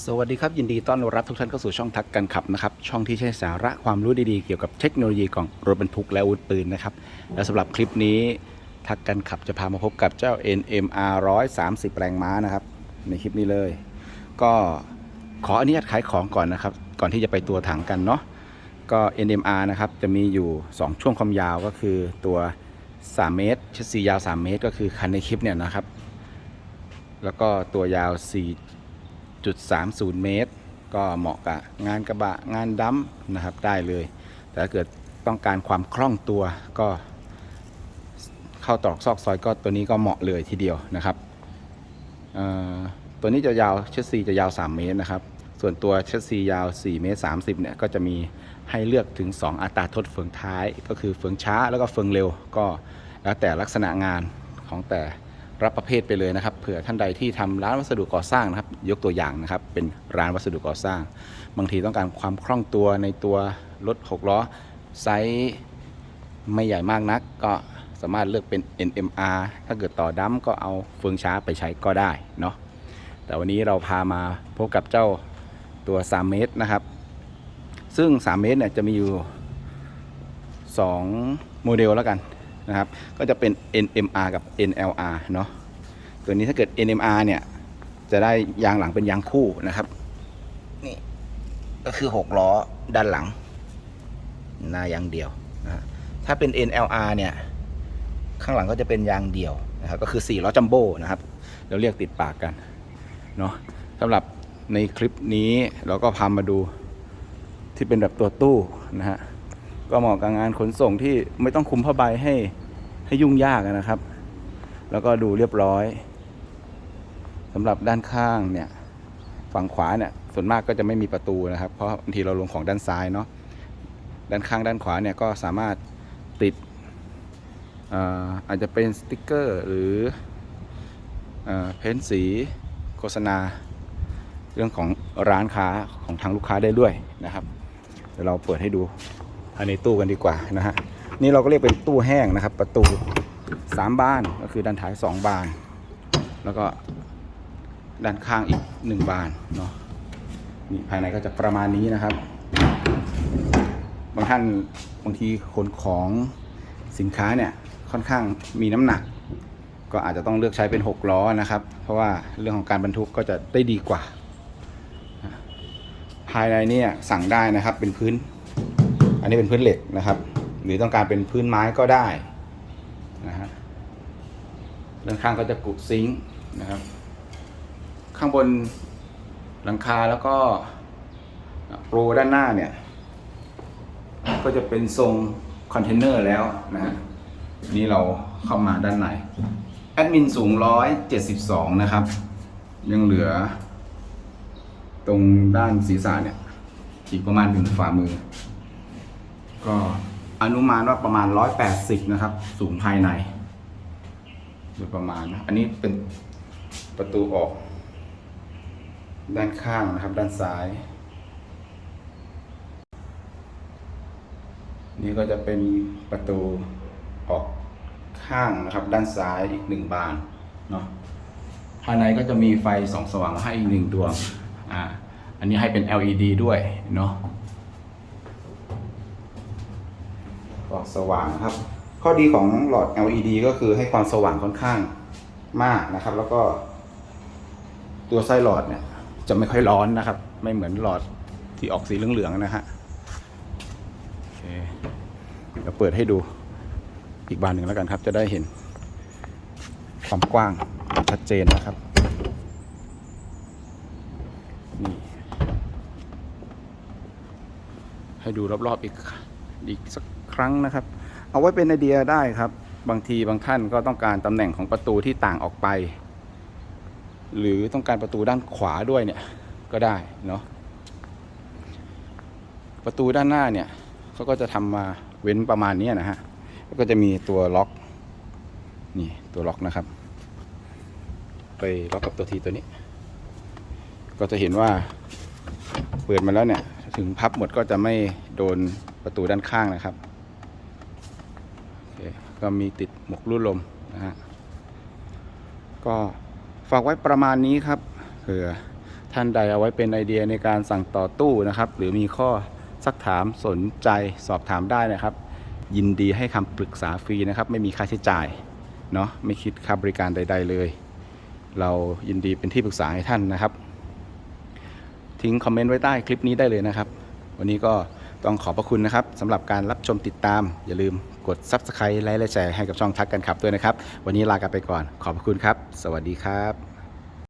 สวัสดีครับ ยินดีต้อนรับทุกท่านเข้าสู่ช่องทักกันขับนะครับ ช่องที่ใช้สาระความรู้ดีๆ เกี่ยวกับเทคโนโลยีของรถบรรทุกและอาวุธปืนนะครับ และสำหรับคลิปนี้ทักกันขับจะพามาพบกับเจ้า NMR 130 แรงม้านะครับ ในคลิปนี้เลย ก็ขออนุญาตขายของก่อนนะครับ ก่อนที่จะไปตัวถังกันเนาะก็ NMR นะครับจะมีอยู่ 2 ช่วงความยาวก็คือตัว 3 เมตรชัดซียาว 3 เมตร ก็คือคันในคลิปเนี่ยนะครับ แล้วก็ตัวยาว 4.30 เมตร ก็เหมาะกับงานกระบะงานดัมป์นะครับได้เลย แต่ถ้าเกิดต้องการความคล่องตัวก็เข้าตรอกซอกซอยก็ตัวนี้ก็เหมาะเลยทีเดียวนะครับตัวนี้จะยาวเชสซีจะยาว 3 เมตรนะครับ ส่วนตัวเชสซียาว 4 เมตร 30เนี่ยก็จะมีให้เลือกถึง 2 อัตราทดเฟืองท้าย ก็คือเฟืองช้าแล้วก็เฟืองเร็วก็แล้วแต่ลักษณะงานของแต่ รับประเภทไปเลยนะครับเผื่อท่านใดที่ทำร้านวัสดุก่อสร้างนะครับ ยกตัวอย่างนะครับ เป็นร้านวัสดุก่อสร้าง บางทีต้องการความคล่องตัวในตัวรถ6ล้อไซส์ไม่ใหญ่มากนัก ก็สามารถเลือกเป็น NMR ถ้าเกิดต่อดั้มก็เอาเฟืองช้าไปใช้ก็ได้เนาะแต่วันนี้เราพามาพบกับเจ้าตัว 3 เมตรนะครับ ซึ่ง 3 เมตรเนี่ยจะมีอยู่ 2 โมเดลแล้วกันนะครับ ก็จะเป็น NMR กับ NLR เนาะ ตัวนี้ถ้าเกิด NMR เนี่ย จะได้ยางหลังเป็นยางคู่นะครับ นี่ ก็คือ 6 ล้อด้านหลัง หน้ายางเดียวนะถ้าเป็น NLR เนี่ย ข้างหลังก็จะเป็นยางเดียวนะครับ ก็คือ 4 ล้อจัมโบ้นะครับ เราเรียกติดปากกัน เนาะสำหรับในคลิปนี้เราก็พามาดูที่เป็นแบบตัวตู้นะฮะ ก็เหมาะกับงานขนส่งที่ไม่ต้องคุมผ้าใบให้ให้ยุ่งยากนะครับ แล้วก็ดูเรียบร้อย สำหรับด้านข้างเนี่ยฝั่งขวาเนี่ยส่วนมากก็จะไม่มีประตูนะครับ เพราะบางทีเราลงของด้านซ้ายเนาะด้านข้างด้านขวาเนี่ยก็สามารถติดอาอาจจะเป็นสติกเกอร์หรือเพ้นสีโฆษณา เรื่องของร้านค้าของทางลูกค้าได้ด้วยนะครับเดี๋ยวเราเปิดให้ดูภายในตู้กันดีกว่านะฮะนี่เราก็เรียกเป็นตู้แห้งนะครับ ประตู 3 บานก็คือด้านท้าย 2 บาน แล้วก็ ด้านข้างอีก1บานเนาะนี่ภายในก็จะประมาณนี้นะครับ บางท่านบางทีขนของสินค้าเนี่ยค่อนข้างมีน้ำหนัก ก็อาจจะต้องเลือกใช้เป็น 6 ล้อนะครับ เพราะว่าเรื่องของการบรรทุกก็จะได้ดีกว่า ภายในเนี่ยสั่งได้นะครับเป็นพื้น อันนี้เป็นพื้นเหล็กนะครับ หรือต้องการเป็นพื้นไม้ก็ได้นะฮะด้านข้างก็จะกุซิงค์นะครับ ข้างบนหลังคาแล้วก็โปรด้านหน้าเนี่ย ก็จะเป็นทรงคอนเทนเนอร์แล้วนะฮะนี่เราเข้ามาด้านในแอดมินสูง 172 นะครับ ยังเหลือ ตรงด้านศีรษะเนี่ย อีกประมาณหนึ่งฝ่ามือ ก็อนุมานว่าประมาณ 180 นะครับ สูงภายในโดยประมาณนะ อันนี้เป็นประตูออก ด้านข้างนะครับ ด้านซ้าย นี่ก็จะเป็นประตูออกข้างนะครับ ด้านซ้ายอีกหนึ่งบานเนาะภายในก็จะมีไฟสองสว่างให้อีกหนึ่งดวงอ่าอันนี้ให้เป็น LED ด้วยเนาะก็สว่างครับ ข้อดีของหลอด LED ก็คือให้ความสว่างค่อนข้างมากนะครับ แล้วก็ตัวไส้หลอดเนี่ย จะไม่ค่อยร้อนนะครับ ไม่เหมือนหลอดที่ออกสีเหลืองๆนะฮะโอเคเดี๋ยวเปิดให้ดูอีกบานหนึ่งแล้วกันครับ จะได้เห็นความกว้างชัดเจนนะครับนี่ให้ดูรอบๆอีกอีกสักครั้งนะครับ เอาไว้เป็นไอเดียได้ครับ บางทีบางท่านก็ต้องการตำแหน่งของประตูที่ต่างออกไป หรือต้องการประตูด้านขวาด้วยเนี่ยก็ได้เนาะประตูด้านหน้าเนี่ยเขาก็จะทำมาเว้นประมาณนี้นะฮะแล้วก็จะมีตัวล็อกนี่ตัวล็อกนะครับ ไปล็อกกับตัวทีตัวนี้ ก็จะเห็นว่าเปิดมาแล้วเนี่ยถึงพับหมดก็จะไม่โดนประตูด้านข้างนะครับโอเคก็มีติดหมวกรูดลมนะฮะก็ ฝากไว้ประมาณนี้ครับเผื่อท่านใดเอาไว้เป็นไอเดียในการสั่งต่อตู้นะครับ หรือมีข้อสักถามสนใจสอบถามได้นะครับ ยินดีให้คำปรึกษาฟรีนะครับ ไม่มีค่าใช้จ่ายเนาะไม่คิดค่าบริการใด ๆ เลย เรายินดีเป็นที่ปรึกษาให้ท่านนะครับ ทิ้งคอมเมนต์ไว้ใต้คลิปนี้ได้เลยนะครับ วันนี้ก็ ต้องขอบพระคุณนะครับสำหรับการรับชมติดตาม อย่าลืมกด Subscribe ไลค์และแชร์ให้กับช่องทักกันขับด้วยนะครับ วันนี้ลากันไปก่อน ขอบพระคุณครับ สวัสดีครับ